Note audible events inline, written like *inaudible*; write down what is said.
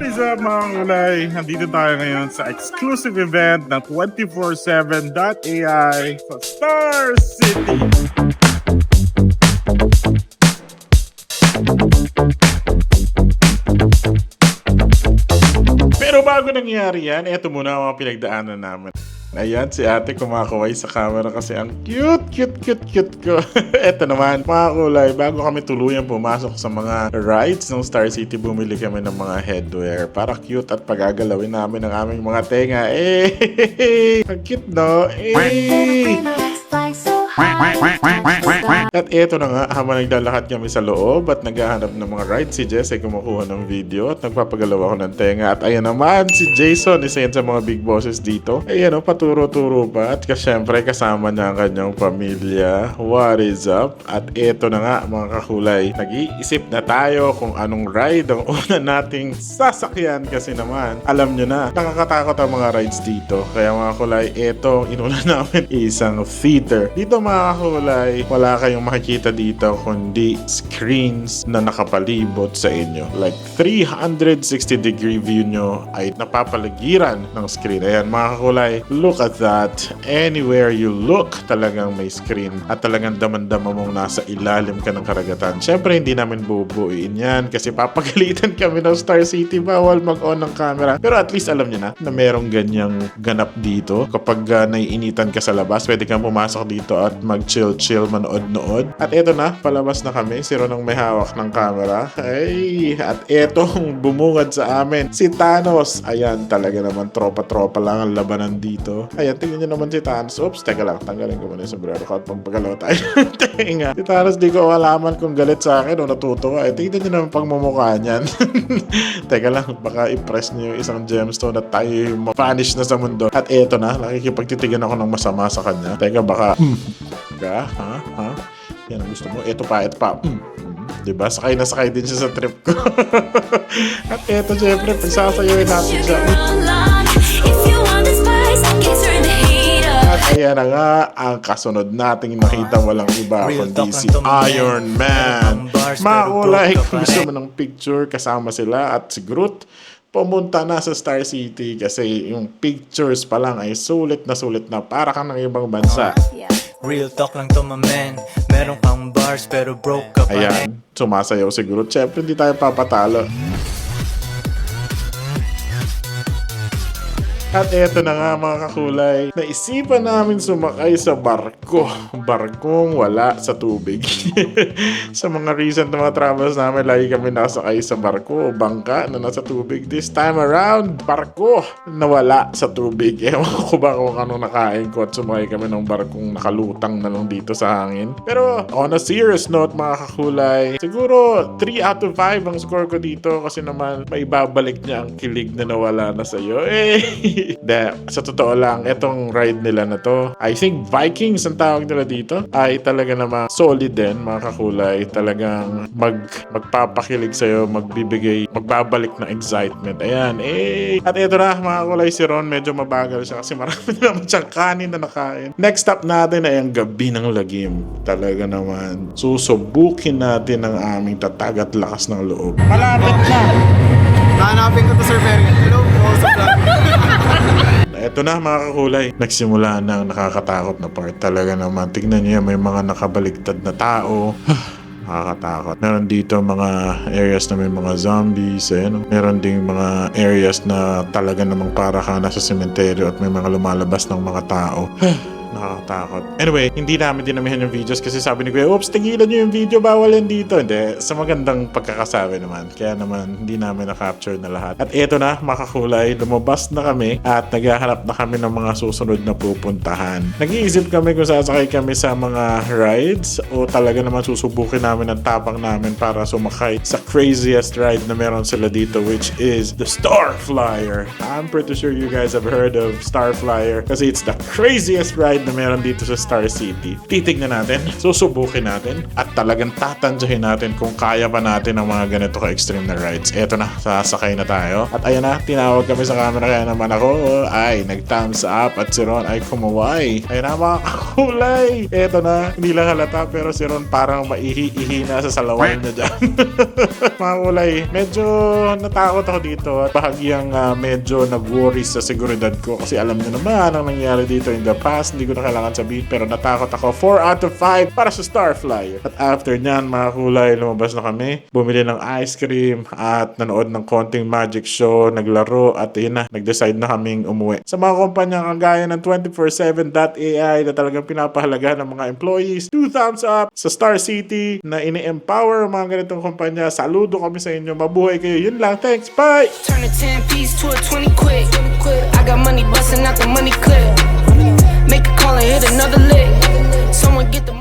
What is up mga kulay? Nandito tayo ngayon sa exclusive event ng 247.ai sa Star City. Pero bago nangyari yan, eto muna ang mga pinagdaanan namin. Ayan, si ate kumakaway sa camera kasi ang cute, cute, cute, cute ko. *laughs* Eto naman, mga kulay, bago kami tuluyang pumasok sa mga rides ng Star City, bumili kami ng mga headwear para cute at pagagalawin namin ang aming mga tenga. Eh, *laughs* ang cute no? Eh. At eto na nga, habang naglalakad kami sa loob at naghahanap ng mga rides, si Jess ay kumukuha ng video at nagpapagalaw ako ng tenga. At ayan naman, si Jason, isa yan sa mga big bosses dito. Ayan o, paturo-turo pa. At syempre, kasama niya ang kanyang pamilya. What is up? At eto na nga, mga kakulay. Nag-iisip na tayo kung anong ride ang *laughs* una nating sasakyan kasi naman, alam nyo na, nakakatakot ang mga rides dito. Kaya mga kulay, eto, inuna *laughs* namin isang theater. Dito mga kakulay, wala kayong makikita dito kundi screens na nakapalibot sa inyo. Like 360 degree view nyo ay napapaligiran ng screen. Ayan mga look at that. Anywhere you look, talagang may screen. At talagang damandama mong nasa ilalim ka ng karagatan. Siyempre, hindi namin bubuuin yan kasi papagalitan *laughs* kami ng Star City. Bawal mag-on ng camera. Pero at least alam niyo na na merong ganyang ganap dito. Kapag uh, naiinitan ka sa labas, pwede kang pumasok dito at mag-chill-chill, manood-nood. At eto na, palabas na kami. Si Ron may hawak ng camera. Ay, at etong *laughs* bumungad sa amin, si Thanos. Ayan, talaga naman, tropa-tropa lang ang labanan dito. Ayan, tingnan niyo naman si Thanos. Oops, teka lang, tanggalin ko muna yung sombrero ko at pagpagalaw tayo. *laughs* Tinga. Si Thanos, di ko alaman kung galit sa akin o natutuwa. Eh, tingnan niyo naman pagmumukha niyan. *laughs* teka lang, baka i-press niyo yung isang gemstone at tayo yung vanish na sa mundo. At eto na, nakikipagtitigan ako ng masama sa kanya. Teka, baka, ka? Ha? Ha? Yan ang gusto mo? Ito pa, ito pa. Hmm. Hmm. Diba? Sakay na sakay din siya sa trip ko. *laughs* At eto, syempre, pagsasayawin natin siya. At ayan na nga, ang kasunod nating nakita walang iba Real kundi si. Iron Man. Makulay kung gusto mo ng picture kasama sila at si Groot pumunta na sa Star City kasi yung pictures pa lang ay sulit na sulit na para kang ng ibang bansa. Real talk lang to my man Meron kang bars pero broke ka pa Ayan, sumasayaw si Groot. Siyempre, hindi tayo papatalo. At eto na nga mga kakulay, naisipan namin sumakay sa barko. *laughs* Barkong wala sa tubig. *laughs* sa mga recent na mga travels namin, lagi kami nakasakay sa barko o bangka na nasa tubig. This time around, barko na wala sa tubig. *laughs* Ewan ko ba kung anong nakain ko at sumakay kami ng barkong nakalutang na lang dito sa hangin. Pero on a serious note mga kakulay, siguro 3 out of 5 ang score ko dito kasi naman may babalik niya ang kilig na nawala na sa'yo. Eh! De, sa totoo lang, etong ride nila na to, I think Vikings ang tawag nila dito, ay talaga naman solid din, mga kakulay. Talagang mag, magpapakilig sa'yo, magbibigay, magbabalik ng excitement. Ayan, eh. At eto na, mga kakulay, si Ron, medyo mabagal siya kasi marami *laughs* naman siyang kanin na nakain. Next stop natin ay ang gabi ng lagim. Talaga naman, susubukin natin ang aming tatag at lakas ng loob. Malapit na! Hanapin ko to Sir Ferry. Hello po, sa *laughs* vlog. Eto na mga kakulay. Nagsimula na ang nakakatakot na part. Talaga naman. Tignan niyo yan, may mga nakabaligtad na tao. *sighs* Nakakatakot. Meron dito mga areas na may mga zombies. Eh, no? Meron ding mga areas na talaga namang para ka nasa sementeryo at may mga lumalabas ng mga tao. *sighs* Nakakatakot. Anyway, hindi namin dinamihan yung videos kasi sabi ni Kuya, oops, tigilan nyo yung video, bawal yan dito. Hindi, sa magandang pagkakasabi naman. Kaya naman, hindi namin na-capture na lahat. At eto na, makakulay, lumabas na kami at naghahanap na kami ng mga susunod na pupuntahan. Nag-iisip kami kung sasakay kami sa mga rides o talaga naman susubukin namin ang tapang namin para sumakay sa craziest ride na meron sila dito which is the Star Flyer. I'm pretty sure you guys have heard of Star Flyer kasi it's the craziest ride na meron dito sa Star City. Titignan natin, susubukin natin, at talagang tatansyahin natin kung kaya pa natin ang mga ganito ka-extreme na rides. Eto na, sasakay na tayo. At ayan na, tinawag kami sa camera kaya naman ako ay nag-thumbs up at si Ron ay kumaway. Ayan na mga *laughs* kakulay. Eto na, hindi lang halata pero si Ron parang maihi-ihi na sa salawan niya dyan. *laughs* mga kulay, medyo natakot ako dito at bahagyang ah, medyo nag-worry sa seguridad ko kasi alam nyo naman ang nangyari dito in the past, hindi ko na kailangan sabihin pero natakot ako 4 out of 5 para sa Starflyer. At after nyan mga kulay, lumabas na kami, bumili ng ice cream at nanood ng konting magic show, naglaro at yun na, nag-decide na kaming umuwi. Sa mga kumpanya kagaya ng 24-7.ai na talagang pinapahalaga ng mga employees, 2 thumbs up sa Star City na ini-empower mga ganitong kumpanya. Saludo kami sa inyo. Mabuhay kayo. Yun lang. Thanks. Bye! Turn a 10 piece to a 20 quick. I got money busting out the money clip. Make a call and hit another lick. Someone get the